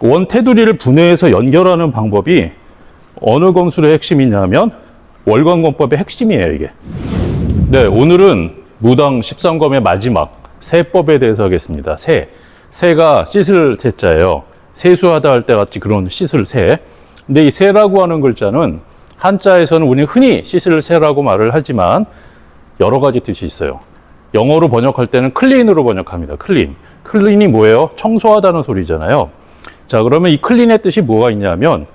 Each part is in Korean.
원 테두리를 분해해서 연결하는 방법이 어느 검술의 핵심이냐면 월광검법의 핵심이에요, 이게. 네, 오늘은 무당 13검의 마지막 세법에 대해서 하겠습니다. 세. 세가 씻을 세자예요. 세수하다 할 때 같이 그런 씻을 세. 근데 이 세라고 하는 글자는 한자에서는 우리 흔히 씻을 세라고 말을 하지만 여러 가지 뜻이 있어요. 영어로 번역할 때는 클린으로 번역합니다. 클린. 클린이 뭐예요? 청소하다는 소리잖아요. 자, 그러면 이 클린의 뜻이 뭐가 있냐면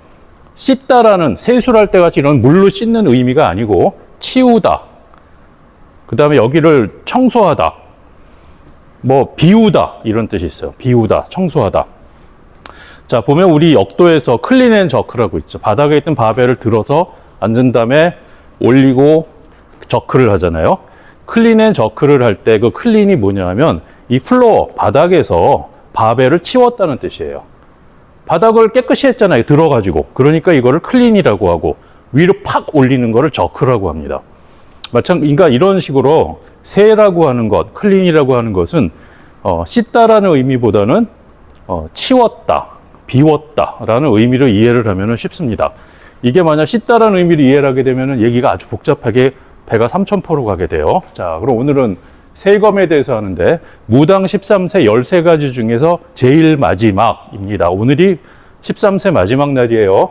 씻다라는 세수할 때 같이 이런 물로 씻는 의미가 아니고 치우다. 그 다음에 여기를 청소하다. 뭐 비우다 이런 뜻이 있어요. 비우다, 청소하다. 자, 보면 우리 역도에서 클린 앤 저크라고 있죠. 바닥에 있던 바벨을 들어서 앉은 다음에 올리고 저크를 하잖아요. 클린 앤 저크를 할 때 그 클린이 뭐냐면 이 플로어 바닥에서 바벨을 치웠다는 뜻이에요. 바닥을 깨끗이 했잖아요. 들어가지고. 그러니까 이거를 클린이라고 하고 위로 팍 올리는 거를 저크라고 합니다. 마찬 그러니까 이런 식으로 세라고 하는 것, 클린이라고 하는 것은 어, 씻다라는 의미보다는 어, 치웠다, 비웠다라는 의미로 이해를 하면 쉽습니다. 이게 만약 씻다라는 의미로 이해를 하게 되면 얘기가 아주 복잡하게 배가 삼천포로 가게 돼요. 자, 그럼 오늘은 세검에 대해서 하는데 무당 13세 13가지 중에서 제일 마지막입니다. 오늘이 13세 마지막 날이에요.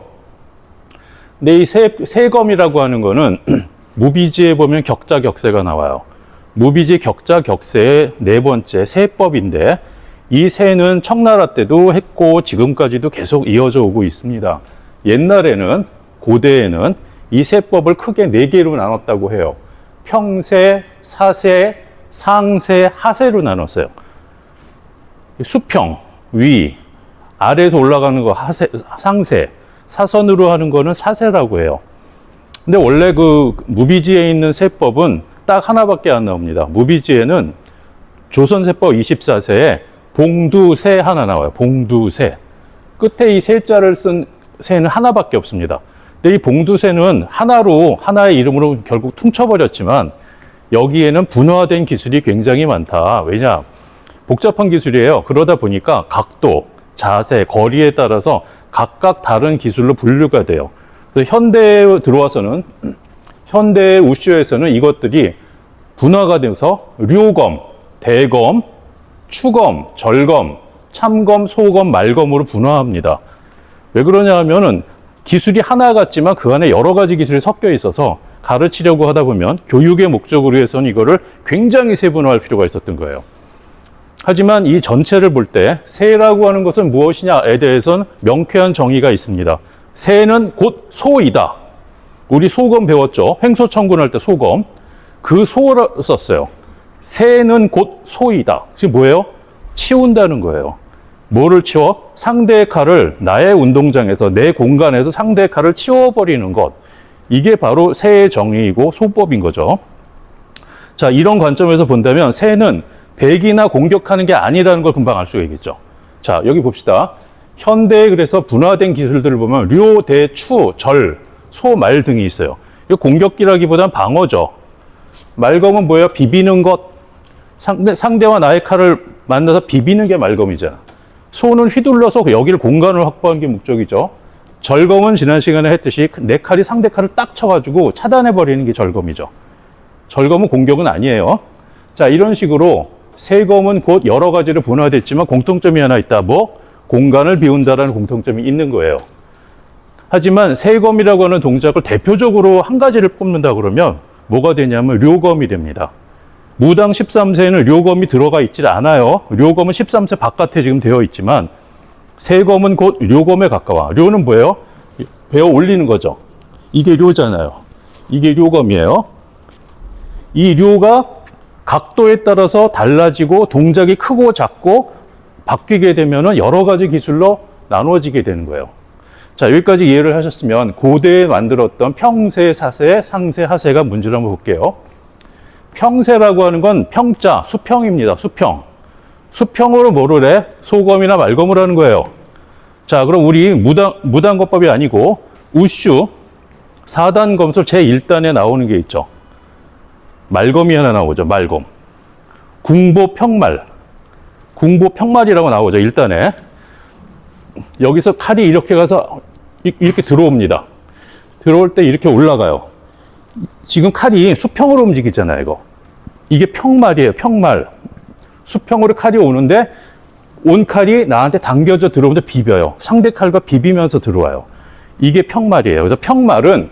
근데 이 세, 세검이라고 하는 거는 무비지에 보면 격자 격세가 나와요. 무비지 격자 격세의 네 번째 세법인데 이 세는 청나라 때도 했고 지금까지도 계속 이어져 오고 있습니다. 옛날에는 고대에는 이 세법을 크게 네 개로 나눴다고 해요. 평세, 사세, 상세, 하세로 나눴어요. 수평, 위, 아래에서 올라가는 거 하세, 상세, 사선으로 하는 거는 사세라고 해요. 근데 원래 그 무비지에 있는 세법은 딱 하나밖에 안 나옵니다. 무비지에는 조선세법 24세에 봉두세 하나 나와요. 봉두세. 끝에 이 세자를 쓴 세는 하나밖에 없습니다. 근데 이 봉두세는 하나로, 하나의 이름으로 결국 퉁쳐버렸지만 여기에는 분화된 기술이 굉장히 많다. 왜냐? 복잡한 기술이에요. 그러다 보니까 각도, 자세, 거리에 따라서 각각 다른 기술로 분류가 돼요. 현대에 들어와서는 현대 우슈에서는 이것들이 분화가 돼서 료검, 대검, 추검, 절검, 참검, 소검, 말검으로 분화합니다. 왜 그러냐 하면은 기술이 하나 같지만 그 안에 여러 가지 기술이 섞여 있어서 가르치려고 하다 보면 교육의 목적으로 해서는 이거를 굉장히 세분화할 필요가 있었던 거예요. 하지만 이 전체를 볼 때 세라고 하는 것은 무엇이냐에 대해서는 명쾌한 정의가 있습니다. 세는 곧 소이다. 우리 소검 배웠죠? 횡소천군할 때 소검. 그 소를 썼어요. 세는 곧 소이다. 지금 뭐예요? 치운다는 거예요. 뭐를 치워? 상대의 칼을 나의 운동장에서 내 공간에서 상대의 칼을 치워버리는 것. 이게 바로 세의 정의이고 소법인 거죠. 자, 이런 관점에서 본다면 세는 백이나 공격하는 게 아니라는 걸 금방 알 수가 있겠죠. 자, 여기 봅시다. 현대에 그래서 분화된 기술들을 보면 료, 대, 추, 절, 소, 말 등이 있어요. 이거 공격기라기보단 방어죠. 말검은 뭐예요? 비비는 것. 상대, 상대와 나의 칼을 만나서 비비는 게 말검이잖아. 소는 휘둘러서 여기를 공간을 확보하는 게 목적이죠. 절검은 지난 시간에 했듯이 내 칼이 상대 칼을 딱 쳐가지고 차단해버리는 게 절검이죠. 절검은 공격은 아니에요. 자, 이런 식으로 세검은 곧 여러 가지로 분화됐지만 공통점이 하나 있다. 뭐? 공간을 비운다라는 공통점이 있는 거예요. 하지만 세검이라고 하는 동작을 대표적으로 한 가지를 뽑는다 그러면 뭐가 되냐면 료검이 됩니다. 무당 13세에는 료검이 들어가 있질 않아요. 료검은 13세 바깥에 지금 되어 있지만 세검은 곧 료검에 가까워. 료는 뭐예요? 베어 올리는 거죠. 이게 료잖아요. 이게 료검이에요. 이 료가 각도에 따라서 달라지고 동작이 크고 작고 바뀌게 되면 여러 가지 기술로 나누어지게 되는 거예요. 자, 여기까지 이해를 하셨으면 고대에 만들었던 평세, 사세, 상세, 하세가 문제를 한번 볼게요. 평세라고 하는 건 평자, 수평입니다. 수평. 수평으로 뭐를 해? 소검이나 말검을 하는 거예요. 자, 그럼 우리 무당, 무당거법이 아니고 우슈 4단 검술 제1단에 나오는 게 있죠. 말검이 하나 나오죠. 말검. 궁보 평말. 궁보 평말이라고 나오죠. 1단에. 여기서 칼이 이렇게 가서 이- 이렇게 들어옵니다. 들어올 때 이렇게 올라가요. 지금 칼이 수평으로 움직이잖아요, 이거. 이게 평말이에요, 평말. 수평으로 칼이 오는데 온 칼이 나한테 당겨져 들어오는데 비벼요. 상대 칼과 비비면서 들어와요. 이게 평말이에요. 그래서 평말은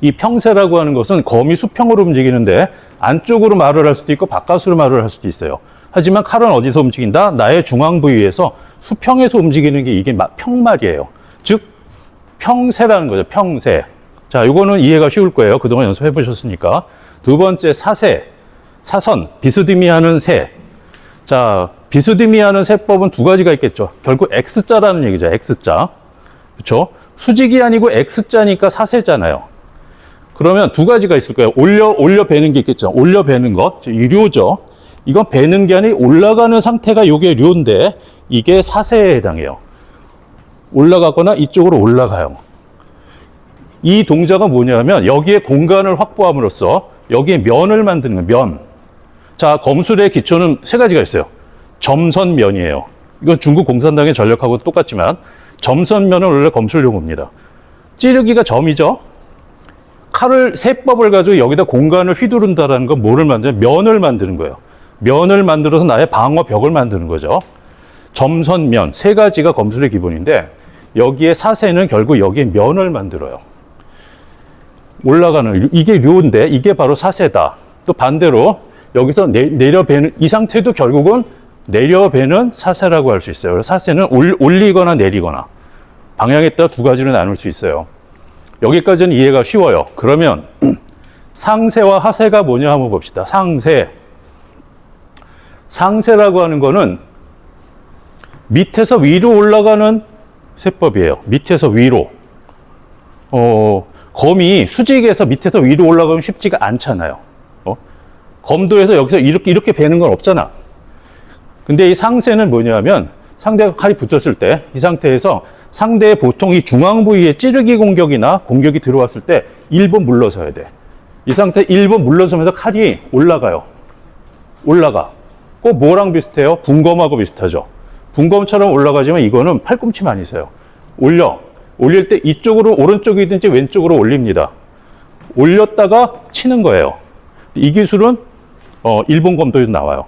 이 평세라고 하는 것은 검이 수평으로 움직이는데 안쪽으로 말을 할 수도 있고 바깥으로 말을 할 수도 있어요. 하지만 칼은 어디서 움직인다? 나의 중앙 부위에서 수평에서 움직이는 게 이게 마- 평말이에요. 즉 평세라는 거죠. 평세. 자, 이거는 이해가 쉬울 거예요. 그동안 연습해 보셨으니까. 두 번째 사세, 사선, 비스듬히하는 세. 자, 비스듬히하는 세법은 두 가지가 있겠죠. 결국 X자라는 얘기죠. X자. 그렇죠? 수직이 아니고 X자니까 사세잖아요. 그러면 두 가지가 있을 거예요. 올려 올려 베는 게 있겠죠. 올려 베는 것, 이 료죠. 이건 베는 게 아니라 올라가는 상태가 요게 료인데 이게 사세에 해당해요. 올라가거나 이쪽으로 올라가요. 이 동작은 뭐냐면 여기에 공간을 확보함으로써 여기에 면을 만드는 거예요. 면. 자, 검술의 기초는 세 가지가 있어요. 점선면이에요. 이건 중국 공산당의 전력하고 똑같지만 점선면은 원래 검술 용어입니다. 찌르기가 점이죠. 칼을 세법을 가지고 여기다 공간을 휘두른다라는 건 뭐를 만드냐? 면을 만드는 거예요. 면을 만들어서 나의 방어 벽을 만드는 거죠. 점선면 세 가지가 검술의 기본인데 여기에 사세는 결국 여기에 면을 만들어요. 올라가는 이게 료인데 이게 바로 사세다. 또 반대로 여기서 내, 내려배는 이 상태도 결국은 내려배는 사세라고 할 수 있어요. 사세는 올, 올리거나 내리거나 방향에 따라 두 가지로 나눌 수 있어요. 여기까지는 이해가 쉬워요. 그러면 상세와 하세가 뭐냐 한번 봅시다. 상세. 상세라고 하는 거는 밑에서 위로 올라가는 세법이에요. 밑에서 위로. 어, 검이 수직에서 밑에서 위로 올라가면 쉽지가 않잖아요. 어? 검도에서 여기서 이렇게 이렇게 베는 건 없잖아. 근데 이 상세는 뭐냐면 상대가 칼이 붙었을 때 이 상태에서 상대의 보통 이 중앙 부위에 찌르기 공격이나 공격이 들어왔을 때 1번 물러서야 돼. 이 상태 1번 물러서면서 칼이 올라가요. 올라가. 꼭 뭐랑 비슷해요? 분검하고 비슷하죠. 분검처럼 올라가지만 이거는 팔꿈치만 있어요. 올려. 올릴 때 이쪽으로 오른쪽이든지 왼쪽으로 올립니다. 올렸다가 치는 거예요. 이 기술은 어, 일본 검도에도 나와요.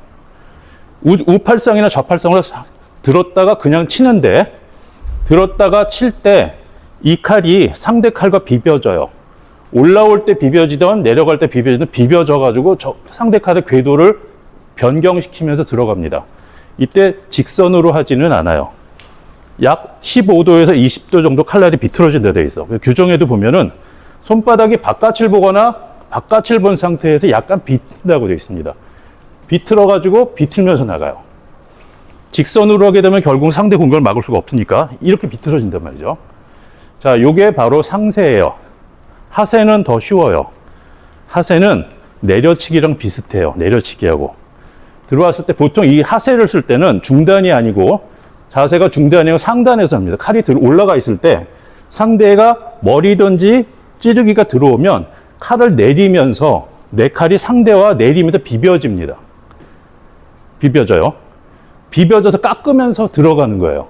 우, 우팔상이나 좌팔상으로 사- 들었다가 그냥 치는데 들었다가 칠 때 이 칼이 상대 칼과 비벼져요. 올라올 때 비벼지던 내려갈 때 비벼지던 비벼져 가지고 저 상대 칼의 궤도를 변경시키면서 들어갑니다. 이때 직선으로 하지는 않아요. 약 15도에서 20도 정도 칼날이 비틀어진 데 돼 있어. 그 규정에도 보면은 손바닥이 바깥을 보거나 바깥을 본 상태에서 약간 비튼다고 되어 있습니다. 비틀어 가지고 비틀면서 나가요. 직선으로 하게 되면 결국 상대 공격을 막을 수가 없으니까 이렇게 비틀어진단 말이죠. 자, 요게 바로 상세예요. 하세는 더 쉬워요. 하세는 내려치기랑 비슷해요. 내려치기하고. 들어왔을 때 보통 이 하세를 쓸 때는 중단이 아니고 자세가 중단이 아니고 상단에서 합니다. 칼이 들 올라가 있을 때 상대가 머리든지 찌르기가 들어오면 칼을 내리면서 내 칼이 상대와 내리면서 비벼집니다. 비벼져요. 비벼져서 깎으면서 들어가는 거예요.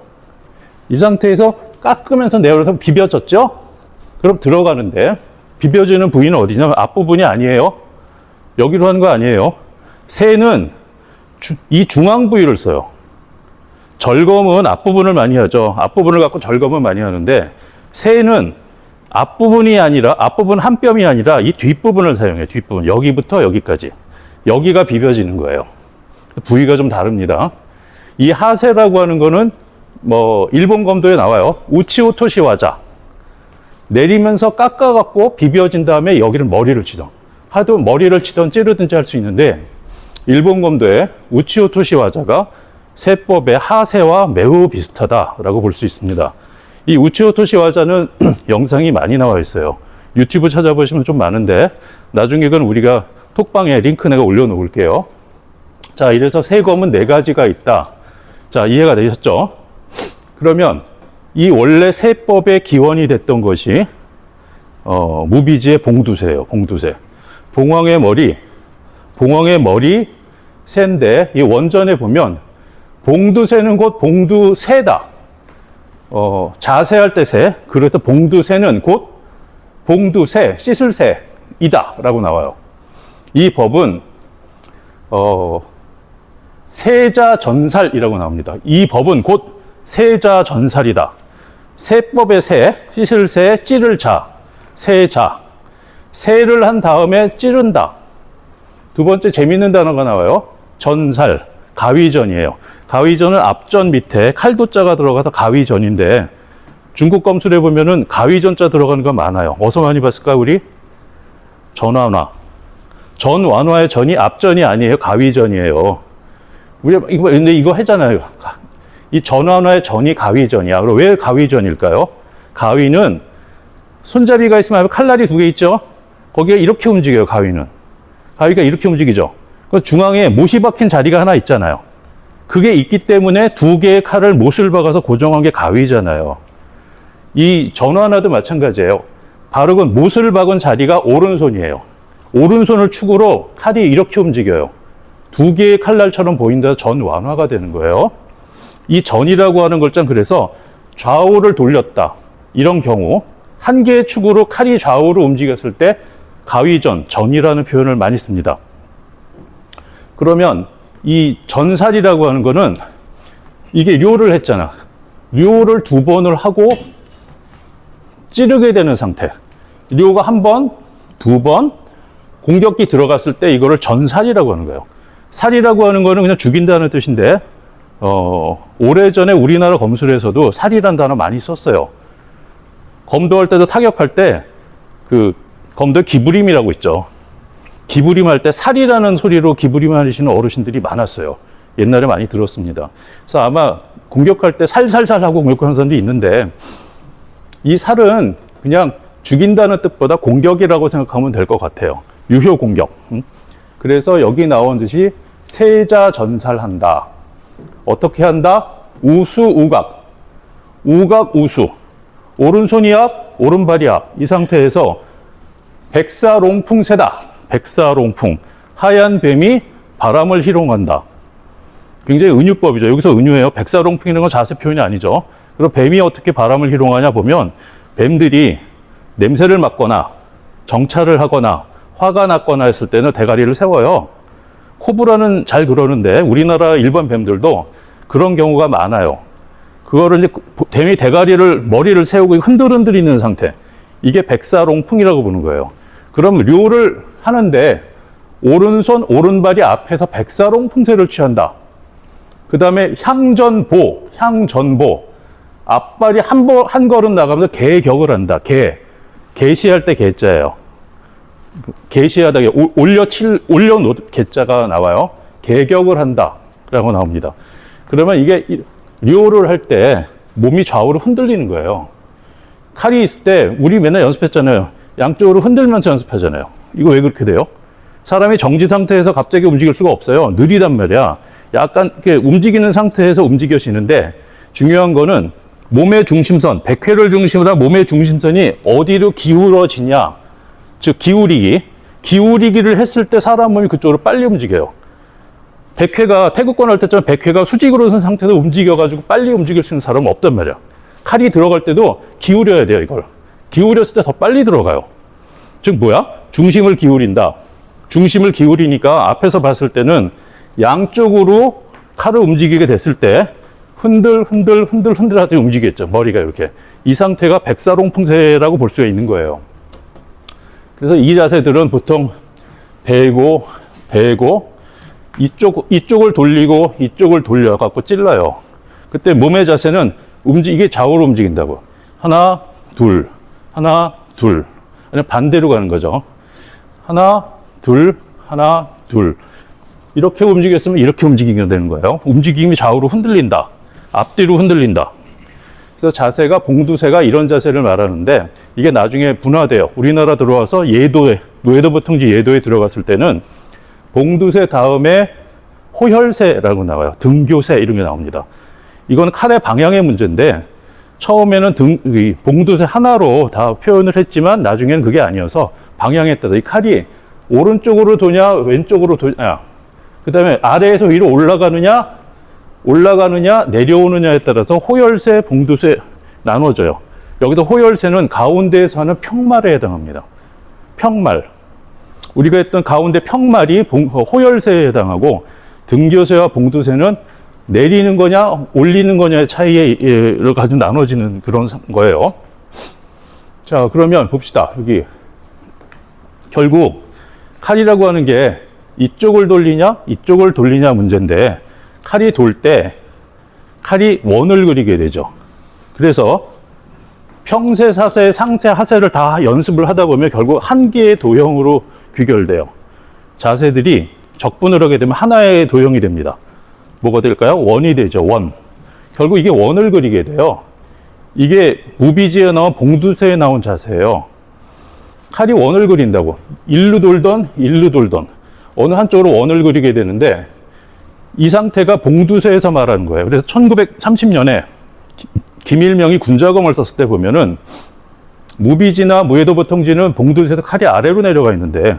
이 상태에서 깎으면서 내려서 비벼졌죠? 그럼 들어가는데 비벼지는 부위는 어디냐면 앞부분이 아니에요. 여기로 하는 거 아니에요. 새는 주- 이 중앙 부위를 써요. 절검은 앞부분을 많이 하죠. 앞부분을 갖고 절검은 많이 하는데 새는 앞부분이 아니라 앞부분 한 뼘이 아니라 이 뒷부분을 사용해요. 뒷부분 여기부터 여기까지 여기가 비벼지는 거예요. 부위가 좀 다릅니다. 이 하세라고 하는 거는 뭐 일본 검도에 나와요. 우치오토시 와자 내리면서 깎아 갖고 비벼진 다음에 여기를 머리를 치던 하도 머리를 치던 찌르든지 할 수 있는데 일본 검도의 우치오토시 와자가 세법의 하세와 매우 비슷하다라고 볼 수 있습니다. 이 우치오토시 와자는 영상이 많이 나와 있어요. 유튜브 찾아보시면 좀 많은데 나중에 그건 우리가 톡방에 링크 내가 올려놓을게요. 자, 이래서 세검은 네 가지가 있다. 자, 이해가 되셨죠? 그러면 이 원래 세법의 기원이 됐던 것이 어, 무비지의 봉두새예요. 봉두새. 봉황의 머리, 봉황의 머리 새인데 이 원전에 보면 봉두새는 곧 봉두새다. 어, 자세할 때 새, 그래서 봉두새는 곧 봉두새, 씻을 새이다 라고 나와요. 이 법은 어, 세자전살이라고 나옵니다. 이 법은 곧 세자전살이다. 세법의 세, 씻을 새, 찌를 자, 세자. 세를 한 다음에 찌른다. 두 번째 재밌는 단어가 나와요. 전살, 가위전이에요. 가위전은 앞전 밑에 칼도자가 들어가서 가위전인데 중국 검술에 보면은 가위전자 들어가는 거 많아요. 어디서 많이 봤을까 우리? 전완화. 전완화의 전이 앞전이 아니에요. 가위전이에요. 우리 이거 근데 이거 했잖아요. 이 전완화의 전이 가위전이야. 그럼 왜 가위전일까요? 가위는 손잡이가 있으면 칼날이 두 개 있죠. 거기에 이렇게 움직여요. 가위는. 가위가 이렇게 움직이죠. 그 중앙에 못이 박힌 자리가 하나 있잖아요. 그게 있기 때문에 두 개의 칼을 못을 박아서 고정한 게 가위잖아요. 이 전완화도 마찬가지예요. 바르건 못을 박은 자리가 오른손이에요. 오른손을 축으로 칼이 이렇게 움직여요. 두 개의 칼날처럼 보인다 전 완화가 되는 거예요. 이 전이라고 하는 걸짠 그래서 좌우를 돌렸다. 이런 경우 한 개의 축으로 칼이 좌우로 움직였을 때 가위전, 전이라는 표현을 많이 씁니다. 그러면 이 전살이라고 하는 거는 이게 료를 했잖아. 료를 두 번을 하고 찌르게 되는 상태. 료가 한 번, 두 번, 공격기 들어갔을 때 이거를 전살이라고 하는 거예요. 살이라고 하는 거는 그냥 죽인다는 뜻인데, 어, 오래전에 우리나라 검술에서도 살이란 단어 많이 썼어요. 검도할 때도 타격할 때, 그, 검도 기부림이라고 있죠. 기부림 할 때 살이라는 소리로 기부림 하시는 어르신들이 많았어요. 옛날에 많이 들었습니다. 그래서 아마 공격할 때 살살살 하고 공격하는 사람도 있는데, 이 살은 그냥 죽인다는 뜻보다 공격이라고 생각하면 될 것 같아요. 유효 공격. 음? 그래서 여기 나온 듯이 세자 전살한다. 어떻게 한다? 우수 우각. 우각 우수. 오른손이 앞, 오른발이 앞. 이 상태에서 백사롱풍세다. 백사롱풍. 하얀 뱀이 바람을 희롱한다. 굉장히 은유법이죠. 여기서 은유예요. 백사롱풍이라는 건 자세 표현이 아니죠. 그리고 뱀이 어떻게 바람을 희롱하냐 보면 뱀들이 냄새를 맡거나 정찰을 하거나 화가 났거나 했을 때는 대가리를 세워요. 코브라는 잘 그러는데 우리나라 일반 뱀들도 그런 경우가 많아요. 그거를 이제 뱀이 대가리를 머리를 세우고 흔들흔들 있는 상태. 이게 백사롱풍이라고 부르는 거예요. 그럼 료를 하는데 오른손 오른발이 앞에서 백사롱 풍세를 취한다. 그 다음에 향전보, 향전보. 앞발이 한, 번, 한 걸음 나가면서 개격을 한다. 개. 개시할 때 개자예요. 개시하다, 올려 칠, 올려 놓, 개자가 나와요. 개격을 한다. 라고 나옵니다. 그러면 이게 료를 할 때 몸이 좌우로 흔들리는 거예요. 칼이 있을 때 우리 맨날 연습했잖아요. 양쪽으로 흔들면서 연습하잖아요. 이거 왜 그렇게 돼요? 사람이 정지 상태에서 갑자기 움직일 수가 없어요. 느리단 말이야. 약간 이렇게 움직이는 상태에서 움직여지는데 중요한 거는 몸의 중심선, 백회를 중심으로 한 몸의 중심선이 어디로 기울어지냐. 즉, 기울이기. 기울이기를 했을 때 사람 몸이 그쪽으로 빨리 움직여요. 백회가, 태극권 할 때처럼 백회가 수직으로 선 상태에서 움직여가지고 빨리 움직일 수 있는 사람은 없단 말이야. 칼이 들어갈 때도 기울여야 돼요, 이걸. 기울였을 때 더 빨리 들어가요. 즉, 뭐야? 중심을 기울인다. 중심을 기울이니까 앞에서 봤을 때는 양쪽으로 칼을 움직이게 됐을 때 흔들 흔들 흔들 흔들 하듯이 움직였죠. 머리가 이렇게. 이 상태가 백사롱풍세라고 볼 수가 있는 거예요. 그래서 이 자세들은 보통 베고 베고 이쪽 이쪽을 돌리고 이쪽을 돌려 갖고 찔러요. 그때 몸의 자세는 움직 이게 좌우로 움직인다고. 하나, 둘. 하나, 둘. 반대로 가는 거죠. 하나, 둘, 하나, 둘. 이렇게 움직였으면 이렇게 움직이게 되는 거예요. 움직임이 좌우로 흔들린다. 앞뒤로 흔들린다. 그래서 자세가 봉두세가 이런 자세를 말하는데 이게 나중에 분화돼요. 우리나라 들어와서 예도에 노예도 보통지 예도에 들어갔을 때는 봉두세 다음에 호혈세라고 나와요. 등교세 이런 게 나옵니다. 이건 칼의 방향의 문제인데 처음에는 등, 이 봉두세 하나로 다 표현을 했지만 나중에는 그게 아니어서 방향에 따라 이 칼이 오른쪽으로 도냐 왼쪽으로 도냐 그 다음에 아래에서 위로 올라가느냐 올라가느냐 내려오느냐에 따라서 호열쇠, 봉두쇠 나눠져요. 여기서 호열쇠는 가운데에서 하는 평말에 해당합니다. 평말. 우리가 했던 가운데 평말이 봉- 호열쇠에 해당하고 등교쇠와 봉두쇠는 내리는 거냐 올리는 거냐의 차이를 가지고 나눠지는 그런 상- 거예요. 자 그러면 봅시다. 여기 결국 칼이라고 하는 게 이쪽을 돌리냐 이쪽을 돌리냐 문제인데 칼이 돌 때 칼이 원을 그리게 되죠. 그래서 평세, 사세, 상세, 하세를 다 연습을 하다 보면 결국 한 개의 도형으로 귀결돼요. 자세들이 적분을 하게 되면 하나의 도형이 됩니다. 뭐가 될까요? 원이 되죠. 원. 결국 이게 원을 그리게 돼요. 이게 무비지에 나온 봉두세에 나온 자세예요. 칼이 원을 그린다고. 일루 돌던, 일루 돌던. 어느 한쪽으로 원을 그리게 되는데 이 상태가 봉두세에서 말하는 거예요. 그래서 1930년에 김일명이 군자검을 썼을 때 보면은 무비지나 무해도 보통지는 봉두세에서 칼이 아래로 내려가 있는데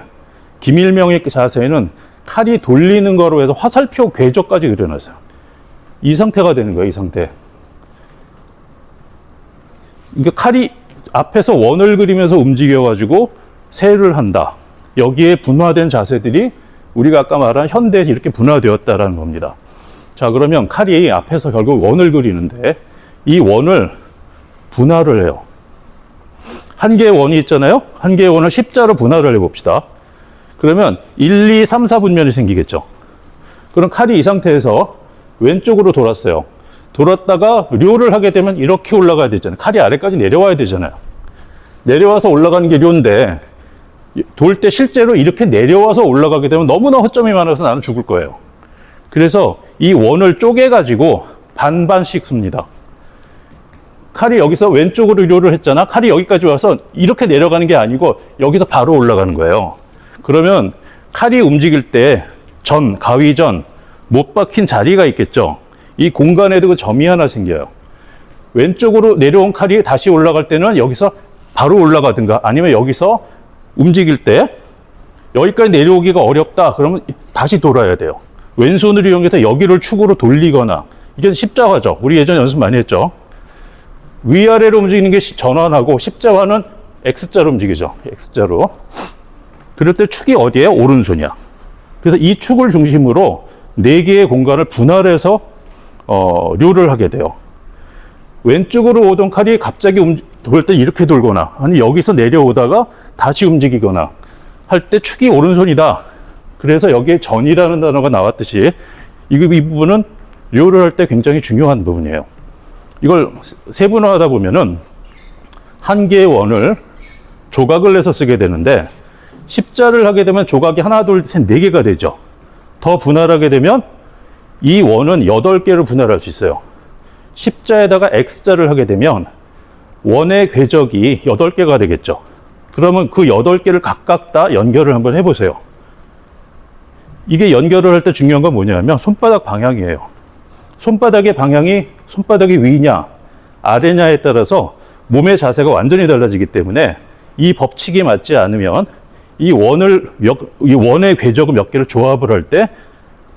김일명의 그 자세는 칼이 돌리는 거로 해서 화살표 궤적까지 그려놨어요. 이 상태가 되는 거예요, 이 상태. 그러니까 칼이 앞에서 원을 그리면서 움직여가지고 세를 한다. 여기에 분화된 자세들이 우리가 아까 말한 현대에 이렇게 분화되었다라는 겁니다. 자, 그러면 칼이 앞에서 결국 원을 그리는데 이 원을 분할을 해요. 한 개의 원이 있잖아요? 한 개의 원을 십자로 분할을 해봅시다. 그러면 1, 2, 3, 4분면이 생기겠죠. 그럼 칼이 이 상태에서 왼쪽으로 돌았어요. 돌았다가 료를 하게 되면 이렇게 올라가야 되잖아요. 칼이 아래까지 내려와야 되잖아요. 내려와서 올라가는 게 료인데 돌 때 실제로 이렇게 내려와서 올라가게 되면 너무나 허점이 많아서 나는 죽을 거예요. 그래서 이 원을 쪼개가지고 반반씩 씁니다. 칼이 여기서 왼쪽으로 료를 했잖아. 칼이 여기까지 와서 이렇게 내려가는 게 아니고 여기서 바로 올라가는 거예요. 그러면 칼이 움직일 때 전, 가위전, 못 박힌 자리가 있겠죠. 이 공간에도 그 점이 하나 생겨요. 왼쪽으로 내려온 칼이 다시 올라갈 때는 여기서 바로 올라가든가 아니면 여기서 움직일 때 여기까지 내려오기가 어렵다. 그러면 다시 돌아야 돼요. 왼손을 이용해서 여기를 축으로 돌리거나 이게 십자화죠. 우리 예전 연습 많이 했죠. 위아래로 움직이는 게 시- 전환하고 십자화는 X자로 움직이죠. X자로. 그럴 때 축이 어디에? 오른손이야. 그래서 이 축을 중심으로 네 개의 공간을 분할해서 어, 류를 하게 돼요. 왼쪽으로 오던 칼이 갑자기 돌때 이렇게 돌거나 아니 여기서 내려오다가 다시 움직이거나 할 때 축이 오른손이다. 그래서 여기에 전이라는 단어가 나왔듯이 이, 이 부분은 류를 할 때 굉장히 중요한 부분이에요. 이걸 세분화하다 보면은 한 개의 원을 조각을 내서 쓰게 되는데 십자를 하게 되면 조각이 하나, 둘, 셋, 네 개가 되죠. 더 분할하게 되면 이 원은 여덟 개를 분할할 수 있어요. 십자에다가 X자를 하게 되면 원의 궤적이 여덟 개가 되겠죠. 그러면 그 여덟 개를 각각 다 연결을 한번 해보세요. 이게 연결을 할 때 중요한 건 뭐냐면 손바닥 방향이에요. 손바닥의 방향이 손바닥이 위냐 아래냐에 따라서 몸의 자세가 완전히 달라지기 때문에 이 법칙이 맞지 않으면 이 원을 몇, 이 원의 궤적을 몇 개를 조합을 할 때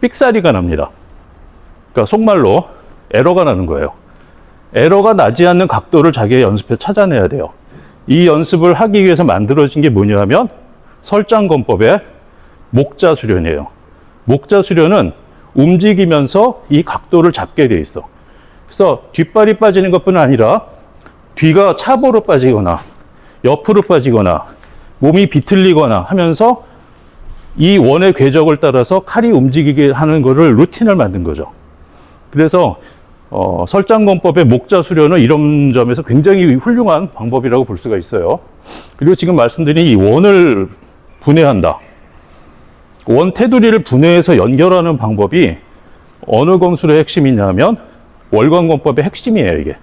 삑사리가 납니다. 그러니까 속말로 에러가 나는 거예요. 에러가 나지 않는 각도를 자기의 연습에 찾아내야 돼요. 이 연습을 하기 위해서 만들어진 게 뭐냐면 설장권법의 목자 수련이에요. 목자 수련은 움직이면서 이 각도를 잡게 돼 있어. 그래서 뒷발이 빠지는 것뿐 아니라 뒤가 차보로 빠지거나 옆으로 빠지거나 몸이 비틀리거나 하면서 이 원의 궤적을 따라서 칼이 움직이게 하는 것을 루틴을 만든 거죠. 그래서 어, 설장권법의 목자 수련은 이런 점에서 굉장히 훌륭한 방법이라고 볼 수가 있어요. 그리고 지금 말씀드린 이 원을 분해한다. 원 테두리를 분해해서 연결하는 방법이 어느 검술의 핵심이냐면 월광권법의 핵심이에요, 이게.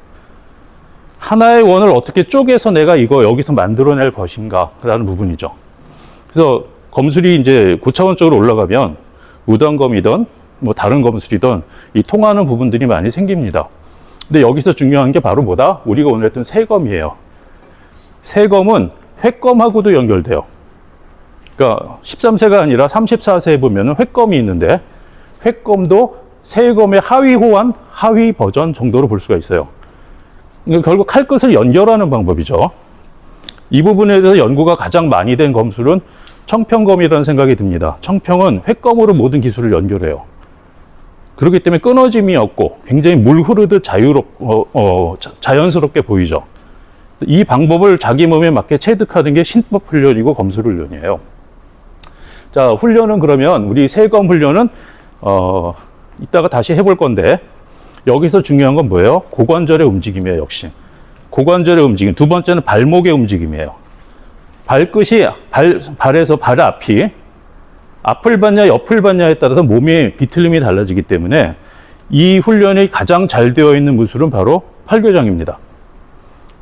하나의 원을 어떻게 쪼개서 내가 이거 여기서 만들어낼 것인가라는 부분이죠. 그래서 검술이 이제 고차원적으로 올라가면 무단검이든 뭐 다른 검술이든 이 통하는 부분들이 많이 생깁니다. 근데 여기서 중요한 게 바로 뭐다? 우리가 오늘 했던 세검이에요. 세검은 회검하고도 연결돼요. 그러니까 13세가 아니라 34세에 보면은 회검이 있는데 회검도 세검의 하위 호환, 하위 버전 정도로 볼 수가 있어요. 그러니까 결국 칼끝을 연결하는 방법이죠. 이 부분에 대해서 연구가 가장 많이 된 검술은 청평검이라는 생각이 듭니다. 청평은 횟검으로 모든 기술을 연결해요. 그렇기 때문에 끊어짐이 없고 굉장히 물 흐르듯 자유롭, 어, 어, 자- 자연스럽게 보이죠. 이 방법을 자기 몸에 맞게 체득하는 게 신법 훈련이고 검술 훈련이에요. 자, 훈련은 그러면 우리 세검 훈련은 어, 이따가 다시 해볼 건데 여기서 중요한 건 뭐예요? 고관절의 움직임이에요, 역시. 고관절의 움직임. 두 번째는 발목의 움직임이에요. 발끝이 발, 발에서 발 앞이 앞을 받냐 옆을 받냐에 따라서 몸의 비틀림이 달라지기 때문에 이 훈련이 가장 잘 되어 있는 무술은 바로 팔교장입니다.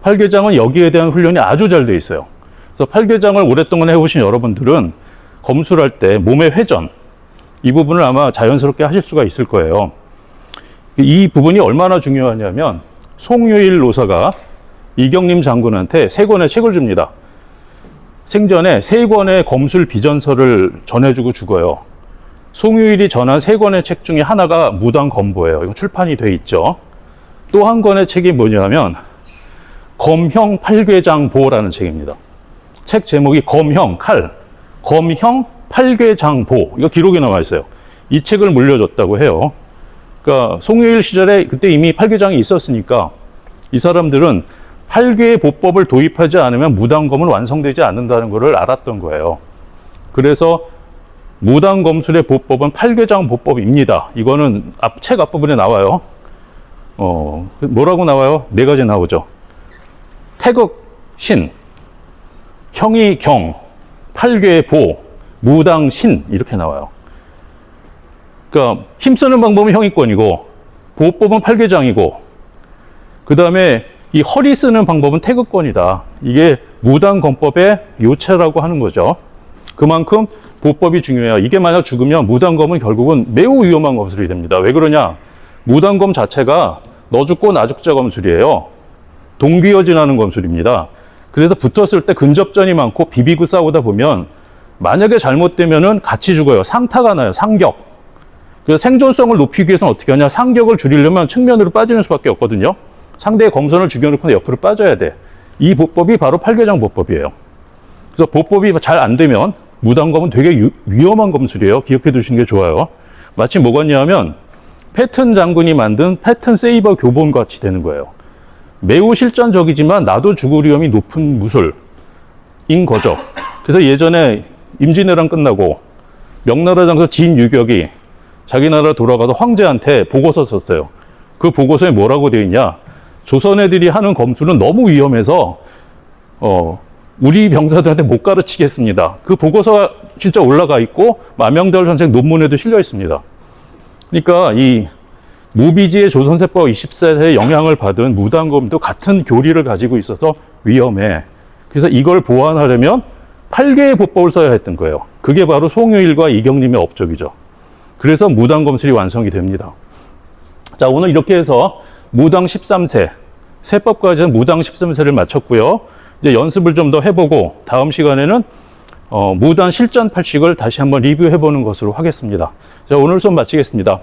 팔교장은 여기에 대한 훈련이 아주 잘 되어 있어요. 그래서 팔교장을 오랫동안 해보신 여러분들은 검술할 때 몸의 회전 이 부분을 아마 자연스럽게 하실 수가 있을 거예요. 이 부분이 얼마나 중요하냐면 송유일 노사가 이경림 장군한테 세 권의 책을 줍니다. 생전에 세 권의 검술 비전서를 전해주고 죽어요. 송유일이 전한 세 권의 책 중에 하나가 무당 검보예요. 이거 출판이 돼 있죠. 또 한 권의 책이 뭐냐면 검형 팔괘장보라는 책입니다. 책 제목이 검형 칼, 검형 팔괘장보 이거 기록이 나와 있어요. 이 책을 물려줬다고 해요. 그러니까 송유일 시절에 그때 이미 팔괘장이 있었으니까 이 사람들은 팔괘의 보법을 도입하지 않으면 무당검은 완성되지 않는다는 것을 알았던 거예요. 그래서 무당검술의 보법은 팔괘장 보법입니다. 이거는 앞, 책 앞부분에 나와요. 어, 뭐라고 나와요? 네 가지 나오죠. 태극 신, 형이 경, 팔괘 보, 무당 신 이렇게 나와요. 그러니까 힘쓰는 방법은 형이권이고 보법은 팔괘장이고 그 다음에 이 허리 쓰는 방법은 태극권이다. 이게 무당검법의 요체라고 하는 거죠. 그만큼 보법이 중요해요. 이게 만약 죽으면 무당검은 결국은 매우 위험한 검술이 됩니다. 왜 그러냐? 무당검 자체가 너 죽고 나 죽자 검술이에요. 동기어진하는 검술입니다. 그래서 붙었을 때 근접전이 많고 비비고 싸우다 보면 만약에 잘못되면은 같이 죽어요. 상타가 나요. 상격. 그래서 생존성을 높이기 위해서는 어떻게 하냐? 상격을 줄이려면 측면으로 빠지는 수밖에 없거든요. 상대의 검선을 죽여놓고 옆으로 빠져야 돼. 이 보법이 바로 팔괘장 보법이에요. 그래서 보법이 잘 안 되면 무당검은 되게 유- 위험한 검술이에요. 기억해 두시는 게 좋아요. 마치 뭐가 냐면 패튼 장군이 만든 패튼 세이버 교본 같이 되는 거예요. 매우 실전적이지만 나도 죽을 위험이 높은 무술인 거죠. 그래서 예전에 임진왜란 끝나고 명나라 장서 진유격이 자기 나라 돌아가서 황제한테 보고서 썼어요. 그 보고서에 뭐라고 되어 있냐? 조선 애들이 하는 검술은 너무 위험해서 어, 우리 병사들한테 못 가르치겠습니다. 그 보고서가 진짜 올라가 있고 마명달 선생 논문에도 실려 있습니다. 그러니까 이 무비지의 조선세법 20세에 영향을 받은 무당검도 같은 교리를 가지고 있어서 위험해. 그래서 이걸 보완하려면 8개의 보법을 써야 했던 거예요. 그게 바로 송유일과 이경림의 업적이죠. 그래서 무당 검술이 완성이 됩니다. 자, 오늘 이렇게 해서 무당 13세, 세법까지는 무당 13세를 마쳤고요. 이제 연습을 좀 더 해보고 다음 시간에는 어, 무당 실전 팔식을 다시 한번 리뷰해보는 것으로 하겠습니다. 자, 오늘 수업 마치겠습니다.